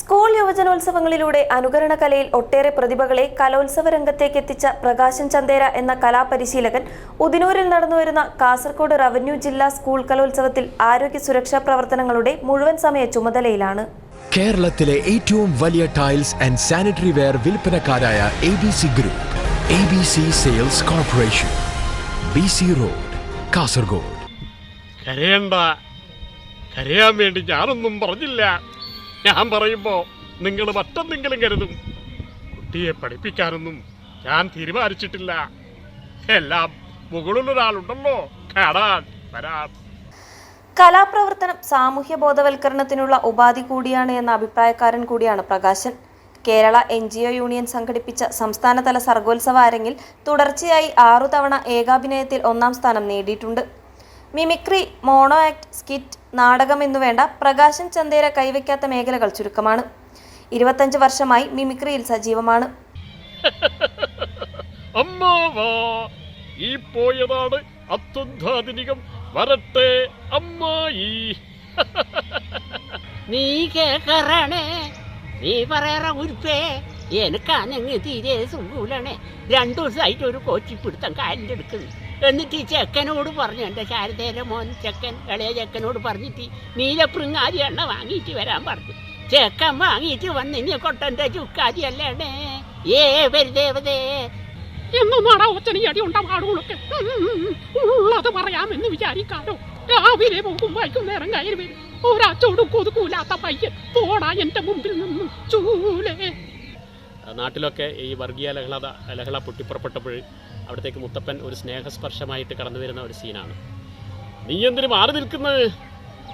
School യുവജനോത്സവങ്ങളിലൂടെ അനുകരണ കലയിൽ ഒട്ടേറെ പ്രതിഭകളെ കലോത്സവ രംഗത്തേക്ക് എത്തിച്ച പ്രകാശൻ ചന്ദേര എന്ന കലാപരിശീലകൻ ഉദിനൂരിൽ നടന്നുവരുന്ന കാസർഗോഡ് റവന്യൂ ജില്ലാ സ്കൂൾ കലോത്സവത്തിൽ ആരോഗ്യ സുരക്ഷാ പ്രവർത്തനങ്ങളുടെ മുഴുവൻ സമയ ചുമതലയിലാണ്. കേരളത്തിലെ ഏറ്റവും വലിയ tiles and sanitary ware വിൽപ്പനക്കാരായ A B C group A B C sales corporation B C road Kasaragod. കരയണ്ട കരയാൻ വേണ്ടി ഞാനൊന്നും പറഞ്ഞില്ല. ഞാൻ പറയുമ്പോ നിങ്ങൾ മറ്റെന്തെങ്കിലും കരുതും. കുട്ടിയെ പഠിപ്പിക്കാനൊന്നും ഞാൻ തീരുമാനിച്ചിട്ടില്ല. എല്ലാം മുകളിലൊരാളുണ്ടല്ലോ കാണാൻ വരാൻ. കലാപ്രവർത്തനം സാമൂഹ്യ ബോധവൽക്കരണത്തിനുള്ള ഉപാധി കൂടിയാണ് എന്ന അഭിപ്രായക്കാരൻ കൂടിയാണ് Prakashan. Kerala N G O union സംഘടിപ്പിച്ച സംസ്ഥാനതല സർഗോത്സവ അരങ്ങിൽ തുടർച്ചയായി ആറു തവണ ഏകാഭിനയത്തിൽ ഒന്നാം സ്ഥാനം നേടിയിട്ടുണ്ട്. മിമിക്രി മോണോ ആക്ട് സ്കിറ്റ് നാടകം എന്നുവേണ്ട പ്രകാശൻ ചന്ദേര കൈവയ്ക്കാത്ത മേഖലകൾ ചുരുക്കമാണ്. ഇരുപത്തഞ്ച് വർഷമായി മിമിക്രിയിൽ സജീവമാണ്. അമ്മാവാ ഈ പോയതാണ് അത്യന്താധുനികം വരട്ടെ അമ്മായി. നീ കേക്കറണേ നീ പറയറ ഉരുപ്പേ എനിക്കാണെങ്കിൽ തീരെ സുഖൂലാണ് രണ്ടു ദിവസമായിട്ട് ഒരു കോച്ചിപ്പിടുത്തം കാലിന്റെ എടുക്കുന്നു എന്നിട്ട് ഈ ചെക്കനോട് പറഞ്ഞു എന്റെ ശാരദയുടെ മോൻ ചെക്കൻ ഇളയ ചെക്കനോട് പറഞ്ഞിട്ട് നീലപ്പൃങ്ങാരി എണ്ണ വാങ്ങിയിട്ട് വരാൻ പറഞ്ഞു. ചെക്കൻ വാങ്ങിയിട്ട് വന്ന് ഇനി കൊട്ടന്റെ ചുക്കാരി അല്ലേണേ? ഏ വരുദേവതേ എന്നൊന്നാടാ ഒച്ചനി അടി ഉണ്ടാവാടുകളൊക്കെ ഉള്ളത് പറയാമെന്ന് വിചാരിക്കാലോ. രാവിലെ പോകും വൈകുന്നേരം കയറി വരും. ഒരാച്ചോട് കൊതുക്കൂലാത്ത പയ്യൻ പോടാ എന്റെ മുമ്പിൽ നിന്നും ചൂലേ. നാട്ടിലൊക്കെ ഈ വർഗീയ ലഹളത ലഹള പൊട്ടിപ്പുറപ്പെട്ടപ്പോൾ അവിടത്തേക്ക് മുത്തപ്പൻ ഒരു സ്നേഹസ്പർശമായിട്ട് കടന്നു വരുന്ന ഒരു സീനാണ്. നീ എന്തിനു മാറി നിൽക്കുന്നത്?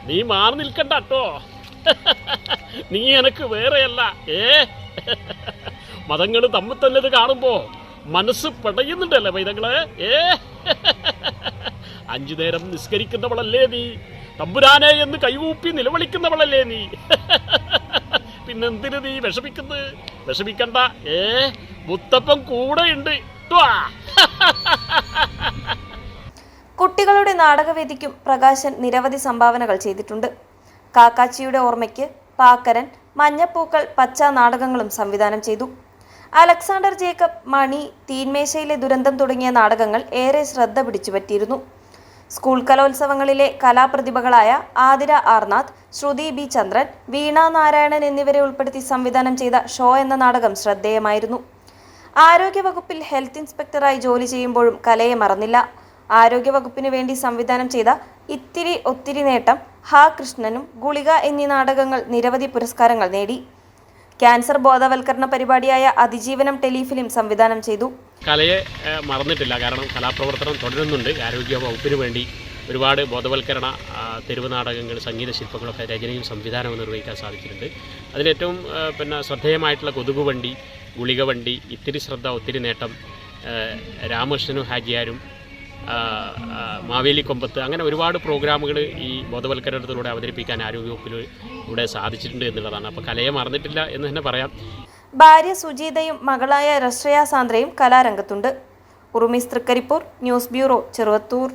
നീ മാറി നിൽക്കണ്ട കേട്ടോ. നീ എനക്ക് വേറെയല്ല. ഏ? മതങ്ങൾ തമ്മിൽ തന്നെ ഇത് കാണുമ്പോ മനസ്സ് പടയുന്നുണ്ടല്ലേ പൈതങ്ങളെ? ഏ? അഞ്ചു നേരം നിസ്കരിക്കുന്നവളല്ലേ നീ? തമ്പുരാനെ എന്ന് കൈവൂപ്പി നിലവിളിക്കുന്നവളല്ലേ നീ? പിന്നെന്തിനു നീ വിഷമിക്കുന്നത് വിഷമിക്കണ്ട. ഏ മുത്തപ്പൻ കൂടെയുണ്ട്. ഉണ്ട് കുട്ടികളുടെ നാടകവേദിക്കും പ്രകാശൻ നിരവധി സംഭാവനകൾ ചെയ്തിട്ടുണ്ട്. കാക്കാച്ചിയുടെ ഓർമ്മയ്ക്ക് പാക്കരൻ മഞ്ഞപ്പൂക്കൾ പച്ച നാടകങ്ങളും സംവിധാനം ചെയ്തു. അലക്സാണ്ടർ ജേക്കബ് മണി തീന്മേശയിലെ ദുരന്തം തുടങ്ങിയ നാടകങ്ങൾ ഏറെ ശ്രദ്ധ പിടിച്ചുപറ്റിയിരുന്നു. സ്കൂൾ കലോത്സവങ്ങളിലെ കലാപ്രതിഭകളായ ആതിര ആർനാഥ് ശ്രുതി ബി ചന്ദ്രൻ വീണ നാരായണൻ എന്നിവരെ ഉൾപ്പെടുത്തി സംവിധാനം ചെയ്ത ഷോ എന്ന നാടകം ശ്രദ്ധേയമായിരുന്നു. ആരോഗ്യവകുപ്പിൽ ഹെൽത്ത് ഇൻസ്പെക്ടറായി ജോലി ചെയ്യുമ്പോഴും കലയെ മറന്നില്ല. ആരോഗ്യവകുപ്പിനു വേണ്ടി സംവിധാനം ചെയ്ത ഇത്തിരി ഒത്തിരി നേട്ടം ഹാ കൃഷ്ണനും ഗുളിക എന്നീ നാടകങ്ങൾ നിരവധി പുരസ്കാരങ്ങൾ നേടി. ക്യാൻസർ ബോധവൽക്കരണ പരിപാടിയായ അതിജീവനം ടെലിഫിലിം സംവിധാനം ചെയ്തു. കലയെ മറന്നിട്ടില്ല. കാരണം കലാപ്രവർത്തനം തുടരുന്നുണ്ട്. ആരോഗ്യ വകുപ്പിന് വേണ്ടി ഒരുപാട് ബോധവൽക്കരണ തെരുവ് നാടകങ്ങൾ സംഗീത ശില്പങ്ങളൊക്കെ രചനയും സംവിധാനവും നിർവഹിക്കാൻ സാധിച്ചിട്ടുണ്ട്. അതിലേറ്റവും പിന്നെ ശ്രദ്ധേയമായിട്ടുള്ള കൊതുക് വണ്ടി ഗുളിക വണ്ടി ഇത്തിരി ശ്രദ്ധ ഒത്തിരി നേട്ടം രാമകൃഷ്ണനും ഹാജിയാരും ആ, ആ, മാവേലി കൊമ്പത്ത് അങ്ങനെ ഒരുപാട് പ്രോഗ്രാമുകൾ ഈ ബോധവൽക്കരണത്തിലൂടെ അവതരിപ്പിക്കാൻ ആരോഗ്യവകുപ്പിലൂടെ സാധിച്ചിട്ടുണ്ട് എന്നുള്ളതാണ്. അപ്പോൾ കലയെ മറന്നിട്ടില്ല എന്ന് തന്നെ പറയാം. ഭാര്യ സുജീതയും മകളായ രശ്രയ സാന്ദ്രയും കലാരംഗത്തുണ്ട്. Urumees Trikaripur news bureau Cheruvathur.